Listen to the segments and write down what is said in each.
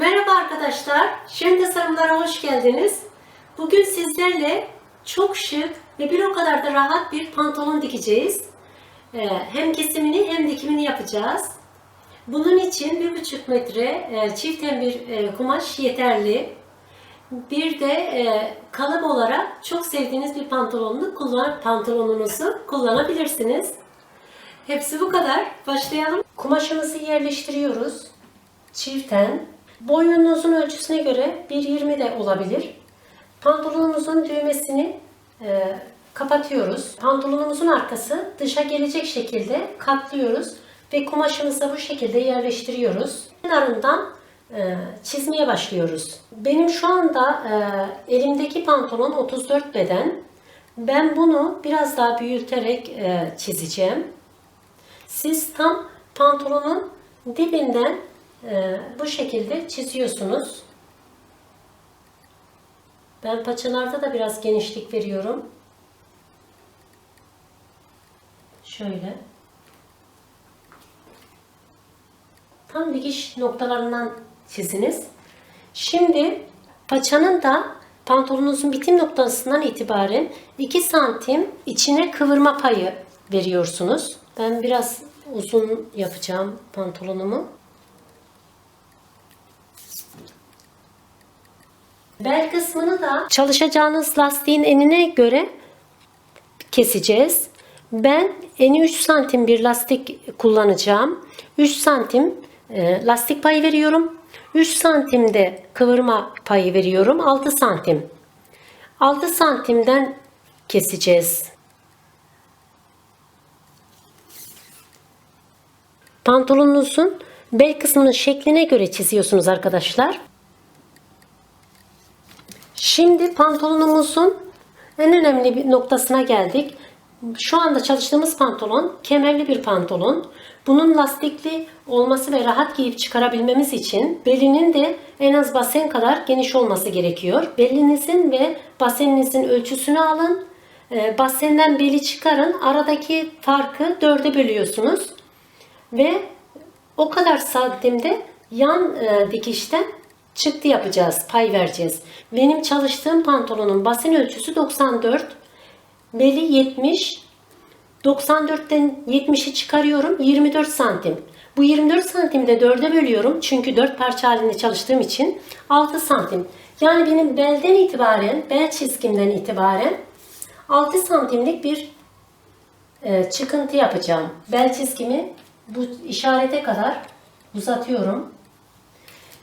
Merhaba arkadaşlar, Şen Tasarımlara hoş geldiniz. Bugün sizlerle çok şık ve bir o kadar da rahat bir pantolon dikeceğiz. Ee, Hem kesimini hem dikimini yapacağız. Bunun için bir buçuk metre e, çiften bir e, kumaş yeterli. Bir de e, kalıp olarak çok sevdiğiniz bir pantolonunu kullan, pantolonunuzu kullanabilirsiniz. Hepsi bu kadar. Başlayalım. Kumaşımızı yerleştiriyoruz. Çiften. Boyunuzun ölçüsüne göre 1.20 de olabilir. Pantolonumuzun düğmesini e, kapatıyoruz. Pantolonumuzun arkası dışa gelecek şekilde katlıyoruz ve kumaşımızı bu şekilde yerleştiriyoruz. Kenarından e, çizmeye başlıyoruz. Benim şu anda e, elimdeki pantolon 34 beden. Ben bunu biraz daha büyüterek e, çizeceğim. Siz tam pantolonun dibinden e, bu şekilde çiziyorsunuz. Ben paçalarda da biraz genişlik veriyorum. Şöyle. Tam dikiş noktalarından çiziniz. Şimdi paçanın da pantolonunuzun bitim noktasından itibaren 2 santim içine kıvırma payı veriyorsunuz. Ben biraz uzun yapacağım pantolonumu. Bel kısmını da çalışacağınız lastiğin enine göre keseceğiz. Ben eni 3 santim bir lastik kullanacağım. 3 santim e, lastik payı veriyorum. 3 santim de kıvırma payı veriyorum. 6 santim. 6 santimden keseceğiz. Pantolonunuzun bel kısmının şekline göre çiziyorsunuz arkadaşlar. Şimdi pantolonumuzun en önemli bir noktasına geldik. Şu anda çalıştığımız pantolon kemerli bir pantolon. Bunun lastikli olması ve rahat giyip çıkarabilmemiz için belinin de en az basen kadar geniş olması gerekiyor. Belinizin ve baseninizin ölçüsünü alın. E, basenden beli çıkarın. Aradaki farkı dörde bölüyorsunuz. Ve o kadar santimde yan e, dikişten çıktı yapacağız, pay vereceğiz. Benim çalıştığım pantolonun basen ölçüsü 94, beli 70. 94'ten 70'i çıkarıyorum 24 santim. Bu 24 santimi de 4'e bölüyorum çünkü 4 parça halinde çalıştığım için 6 santim. Yani benim belden itibaren, bel çizgimden itibaren 6 santimlik bir e, çıkıntı yapacağım. Bel çizgimi bu işarete kadar uzatıyorum.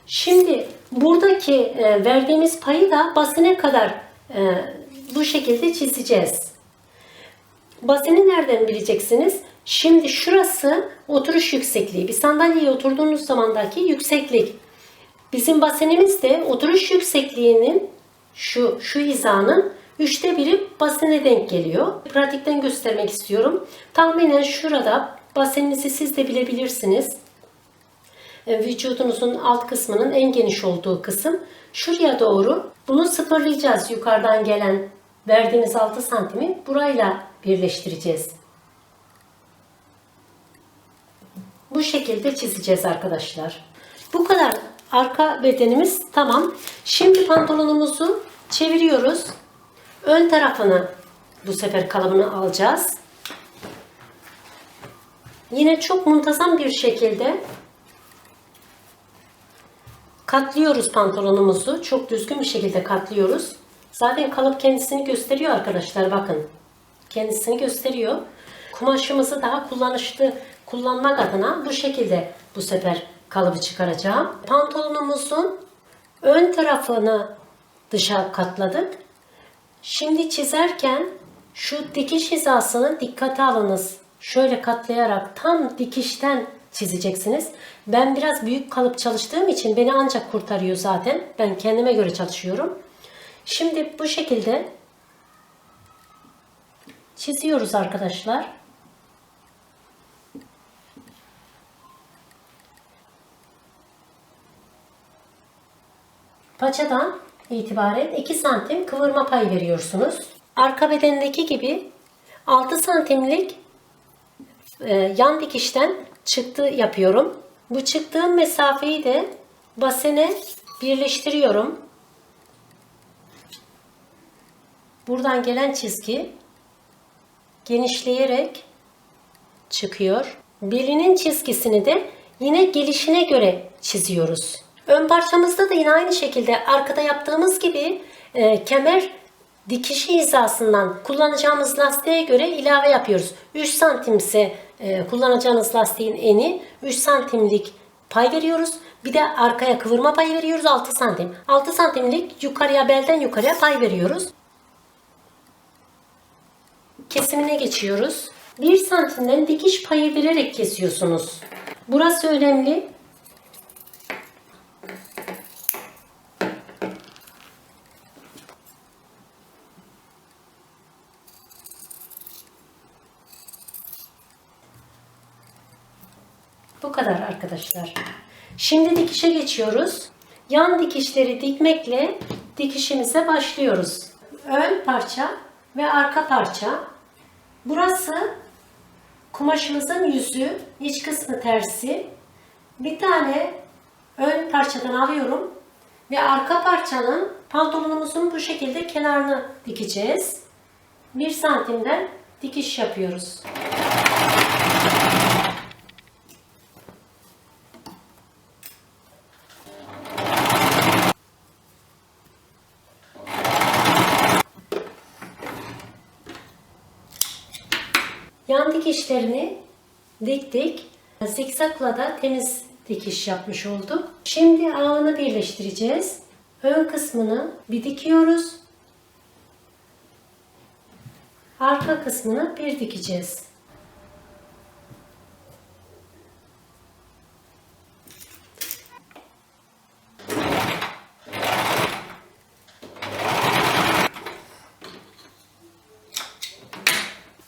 Şimdi buradaki e, verdiğimiz payı da basine kadar e, bu şekilde çizeceğiz. Basini nereden bileceksiniz? Şimdi şurası oturuş yüksekliği. Bir sandalyeye oturduğunuz zamandaki yükseklik. Bizim basenimiz de oturuş yüksekliğinin şu şu hizanın üçte biri basine denk geliyor. Pratikten göstermek istiyorum. Tahminen şurada baseninizi siz de bilebilirsiniz. E, vücudunuzun alt kısmının en geniş olduğu kısım. Şuraya doğru bunu sıfırlayacağız yukarıdan gelen verdiğimiz 6 santimi burayla birleştireceğiz. Bu şekilde çizeceğiz arkadaşlar. Bu kadar arka bedenimiz tamam. Şimdi pantolonumuzu çeviriyoruz. Ön tarafını bu sefer kalıbını alacağız. Yine çok muntazam bir şekilde katlıyoruz pantolonumuzu. Çok düzgün bir şekilde katlıyoruz. Zaten kalıp kendisini gösteriyor arkadaşlar bakın. Kendisini gösteriyor. Kumaşımızı daha kullanışlı kullanmak adına bu şekilde bu sefer kalıbı çıkaracağım. Pantolonumuzun ön tarafını dışa katladık. Şimdi çizerken şu dikiş hizasını dikkate alınız. Şöyle katlayarak tam dikişten çizeceksiniz. Ben biraz büyük kalıp çalıştığım için beni ancak kurtarıyor zaten. Ben kendime göre çalışıyorum. Şimdi bu şekilde çiziyoruz arkadaşlar. Paçadan itibaren 2 santim kıvırma pay veriyorsunuz. Arka bedendeki gibi 6 santimlik e, yan dikişten çıktı yapıyorum. Bu çıktığım mesafeyi de basene birleştiriyorum. Buradan gelen çizgi genişleyerek çıkıyor. Belinin çizgisini de yine gelişine göre çiziyoruz. Ön parçamızda da yine aynı şekilde arkada yaptığımız gibi e, kemer dikişi hizasından kullanacağımız lastiğe göre ilave yapıyoruz. 3 santim ise e, kullanacağınız lastiğin eni 3 santimlik pay veriyoruz. Bir de arkaya kıvırma payı veriyoruz 6 santim. 6 santimlik yukarıya belden yukarıya pay veriyoruz. Kesimine geçiyoruz. 1 santimden dikiş payı vererek kesiyorsunuz. Burası önemli. Bu kadar arkadaşlar. Şimdi dikişe geçiyoruz. Yan dikişleri dikmekle dikişimize başlıyoruz. Ön parça ve arka parça. Burası kumaşımızın yüzü, iç kısmı tersi. Bir tane ön parçadan alıyorum ve arka parçanın pantolonumuzun bu şekilde kenarını dikeceğiz. 1 santimden dikiş yapıyoruz. Yan dikişlerini diktik. Zikzakla da temiz dikiş yapmış olduk. Şimdi ağını birleştireceğiz. Ön kısmını bir dikiyoruz. Arka kısmını bir dikeceğiz.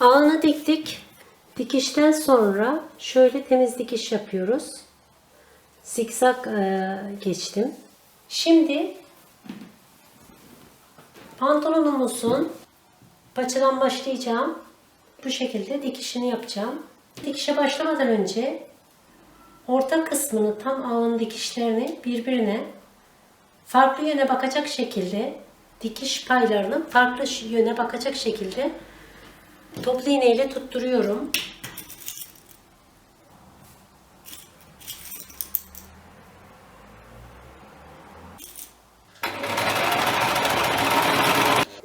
Ağını diktik. Dikişten sonra şöyle temiz dikiş yapıyoruz. Zikzak e, geçtim. Şimdi pantolonumuzun paçadan başlayacağım. Bu şekilde dikişini yapacağım. Dikişe başlamadan önce orta kısmını tam ağın dikişlerini birbirine farklı yöne bakacak şekilde dikiş paylarının farklı yöne bakacak şekilde Toplu iğne ile tutturuyorum.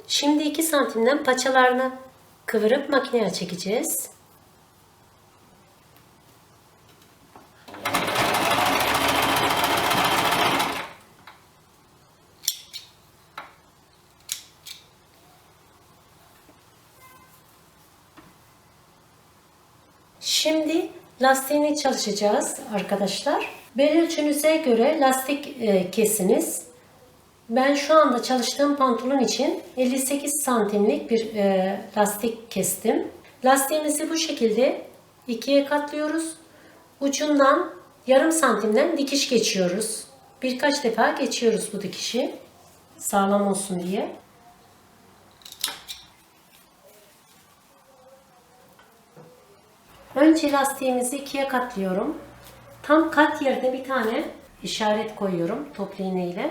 Şimdi 2 santimden paçalarını kıvırıp makineye çekeceğiz. Şimdi lastiğini çalışacağız arkadaşlar. Bel ölçünüze göre lastik e, kesiniz. Ben şu anda çalıştığım pantolon için 58 santimlik bir e, lastik kestim. Lastiğimizi bu şekilde ikiye katlıyoruz. Ucundan yarım santimden dikiş geçiyoruz. Birkaç defa geçiyoruz bu dikişi. Sağlam olsun diye. Önce lastiğimizi ikiye katlıyorum. Tam kat yerine bir tane işaret koyuyorum toplu iğne ile.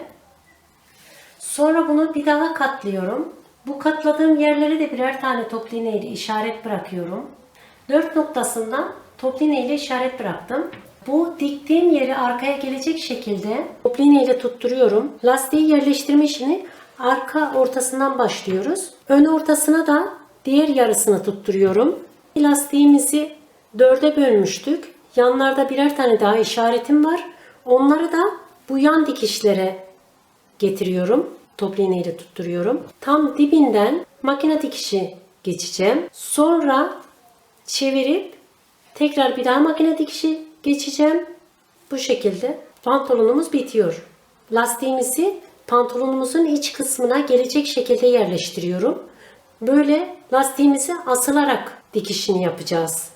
Sonra bunu bir daha katlıyorum. Bu katladığım yerlere de birer tane toplu iğne ile işaret bırakıyorum. Dört noktasından toplu iğne ile işaret bıraktım. Bu diktiğim yeri arkaya gelecek şekilde toplu iğne ile tutturuyorum. Lastiği yerleştirme işini arka ortasından başlıyoruz. Ön ortasına da diğer yarısını tutturuyorum. Lastiğimizi dörde bölmüştük. Yanlarda birer tane daha işaretim var. Onları da bu yan dikişlere getiriyorum. Toplu iğne ile tutturuyorum. Tam dibinden makine dikişi geçeceğim. Sonra çevirip tekrar bir daha makine dikişi geçeceğim. Bu şekilde pantolonumuz bitiyor. Lastiğimizi pantolonumuzun iç kısmına gelecek şekilde yerleştiriyorum. Böyle lastiğimizi asılarak dikişini yapacağız.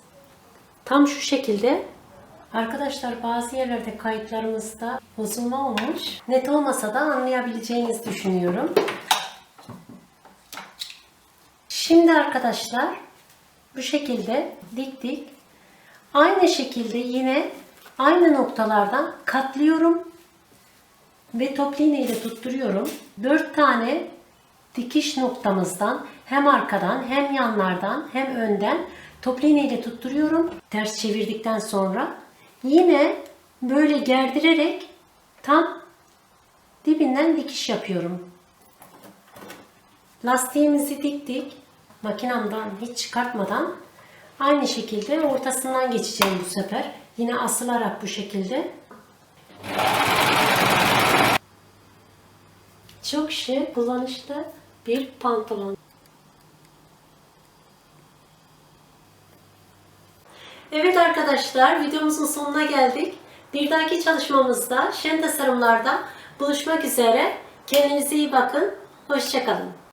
Tam şu şekilde Arkadaşlar bazı yerlerde kayıtlarımızda bozulma olmuş. Net olmasa da anlayabileceğinizi düşünüyorum. Şimdi arkadaşlar bu şekilde diktik. Aynı şekilde yine aynı noktalardan katlıyorum. ve toplu iğne ile tutturuyorum. 4 tane dikiş noktamızdan hem arkadan hem yanlardan hem önden toplu iğne ile tutturuyorum. Ters çevirdikten sonra yine böyle gerdirerek tam dibinden dikiş yapıyorum. Lastiğimizi diktik. Makinamdan hiç çıkartmadan aynı şekilde ortasından geçeceğim bu sefer. Yine asılarak bu şekilde. Çok şık, kullanışlı bir pantolon. Arkadaşlar videomuzun sonuna geldik. Bir dahaki çalışmamızda şen tasarımlarda buluşmak üzere. Kendinize iyi bakın. Hoşçakalın.